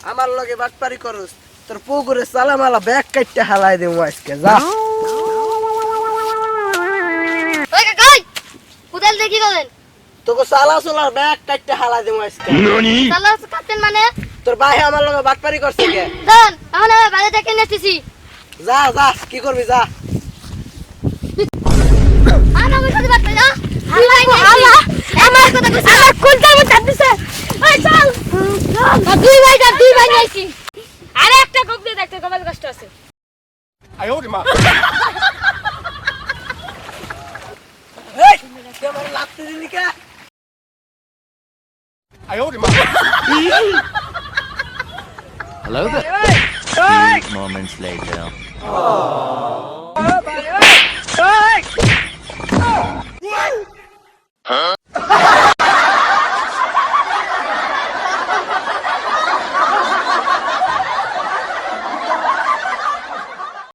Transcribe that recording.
আমার লগে বাটপারি করস তোর পুকুরে চালামালা ব্যাগ কাটতে হালাই দেবো আজকে যা। ওই কাকা ওই কোদাল দিয়ে কি তোকে চালা চলার ব্যাগ কাটতে হালাই দেবো আজকে। চালা কাটতেন মানে? তোর ভাই আমার লগে বাটপারি করছে কে? দান এখন আমি বাইরে থেকে নিয়ে যা যা কি করবি যা। দুই ভাইটা দুই ভাই নাইছি আরে একটা কোপ দিয়ে দেখতে কপাল কষ্ট আছে আয় ওরে মা এই তোমার লাগতে দিলি কে আয় ওরে মা Hello there. A few moments later. Oh. Huh?